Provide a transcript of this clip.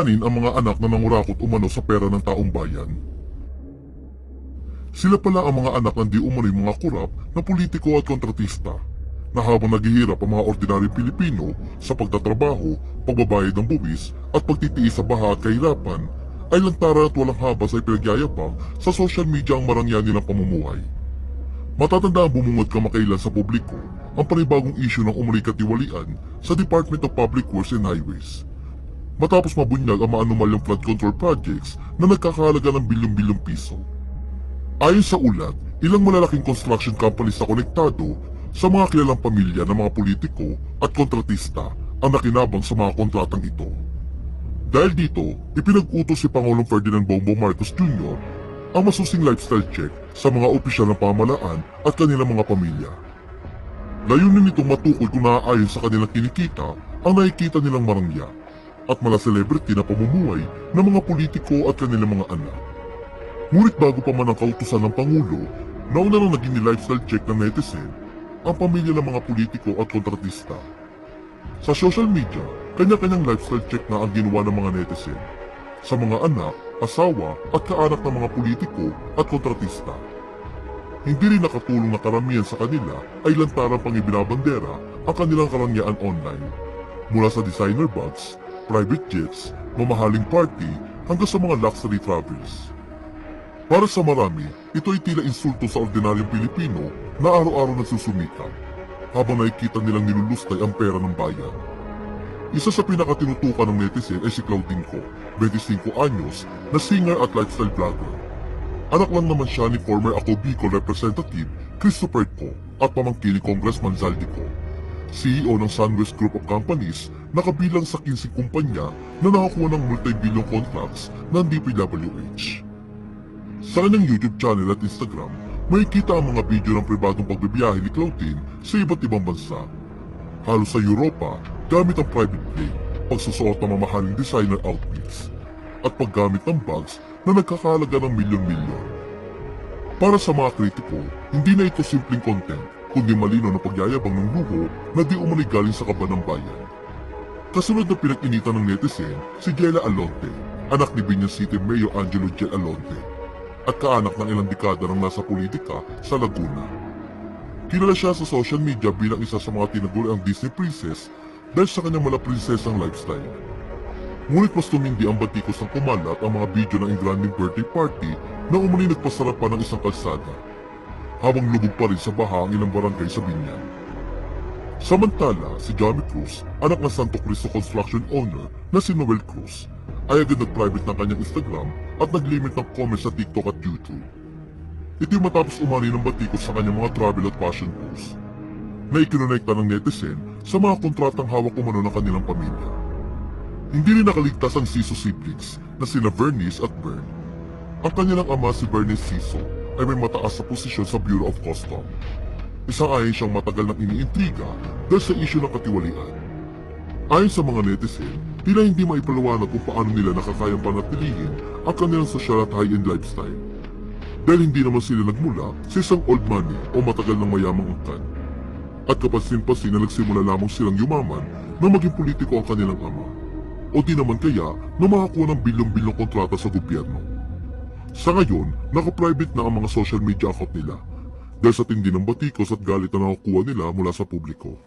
Anin ang mga anak na nangurakot umano sa pera ng taong bayan. Sila pala ang mga anak ng di umano'y mga kurap na politiko at kontratista na habang naghihirap ang mga ordinaryong Pilipino sa pagtatrabaho, pagbabayad ng buwis at pagtitiis sa baha at kahirapan, ay lantaran at walang habas ay pinagyayabang sa social media ang marangyan nilang pamumuhay. Matatanda ang bumungad kamakailan sa publiko ang panibagong isyu ng umuli katiwalian sa Department of Public Works and Highways. Matapos mabunyag ang maanumalyang flood control projects na nagkakahalaga ng bilyong-bilyong piso. Ayon sa ulat, ilang malalaking construction companies na konektado sa mga kilalang pamilya ng mga politiko at kontratista ang nakinabang sa mga kontratang ito. Dahil dito, ipinag-utos si Pangulong Ferdinand Bongbong Marcos Jr. ang masusing lifestyle check sa mga opisyal ng pamahalaan at kanilang mga pamilya. Layunin nitong matukoy kung naaayon sa kanilang kinikita ang nakikita nilang marangya at mala celebrity na pamumuhay ng mga politiko at kanilang mga anak. Ngunit bago pa man ang kautusan ng Pangulo, nauna nang naging ni lifestyle check ng netizen ang pamilya ng mga politiko at kontratista. Sa social media, kanya-kanyang lifestyle check na ang ginawa ng mga netizen. Sa mga anak, asawa at kaanak ng mga politiko at kontratista. Hindi rin nakatulong na karamihan sa kanila ay lantarang pang ibinabandera ang kanilang karangyaan online. Mula sa designer bags, private jets, mamahaling party hanggang sa mga luxury travels. Para sa marami, ito ay tila insulto sa ordinaryong Pilipino na araw-araw nagsusumikap habang nakikita nilang nilulustay ang pera ng bayan. Isa sa pinakatinutukan ng netizen ay si Claudine Co, 25 anyos, na singer at lifestyle vlogger. Anak lang naman siya ni former Ako Bicol Representative Christopher Co at pamangkin ni Congressman Zaldi Co. CEO ng Sunwest Group of Companies na kabilang sa 15 kumpanya na nakakuha ng multi-billion contracts ng DPWH. Sa kanyang YouTube channel at Instagram, may kita ang mga video ng pribadong pagbibiyahe ni Claudine sa iba't ibang bansa. Halos sa Europa, gamit ang private plane, pagsusuot ng mamahaling designer outfits, at paggamit ng bags na nagkakalaga ng milyon-milyon. Para sa mga kritiko, hindi na ito simpleng content, kundi malino na pagyayabang ng luho na di umani galing sa kaba ng bayan. Kasunod na pinag-initan ng netizen, si Jella Alonte, anak ni Binyan City Mayor Angelo J. Alonte, at kaanak ng ilang dekada ng nasa politika sa Laguna. Kilala siya sa social media bilang isa sa mga tinaguri ang Disney Princess dahil sa kanyang mala prinsesang lifestyle. Ngunit mas tumindi ang batikos ng kumalat ang mga video ng engranding birthday party na umani nagpasarap pa ng isang kalsada, habang lubog pa rin sa baha ang ilang barangay sa Binyan. Samantala, si Johnny Cruz, anak ng Santo Cristo construction owner na si Noel Cruz, ay agad nag-private ng kanyang Instagram at nag-limit ng comments sa TikTok at YouTube. Ito yung matapos umani ng batikos sa kanyang mga travel at fashion posts na ikinonekta ng netizen sa mga kontratang hawak umano ng kanilang pamilya. Hindi rin nakaligtas ang Siso siblings na sina Vernice at Bern. Ang kanilang ama si Bernice Siso ay may mataas sa posisyon sa Bureau of Custom. Isang ayon siyang matagal nang iniintriga dahil sa isyu ng katiwalian. Ayon sa mga netizen, tila hindi maipaliwanag kung paano nila nakakayang panatilihin ang kanilang social at high-end lifestyle. Dahil hindi naman sila nagmula sa isang old money o matagal ng mayamang angkan. At kapansin-pansin na nagsimula lamang silang yumaman na maging politiko ang kanilang ama. O di naman kaya na makakuha ng bilyong-bilyong kontrata sa gobyerno. Sa ngayon, naka-private na ang mga social media account nila dahil sa tindi ng batikos at galit na nakukuha nila mula sa publiko.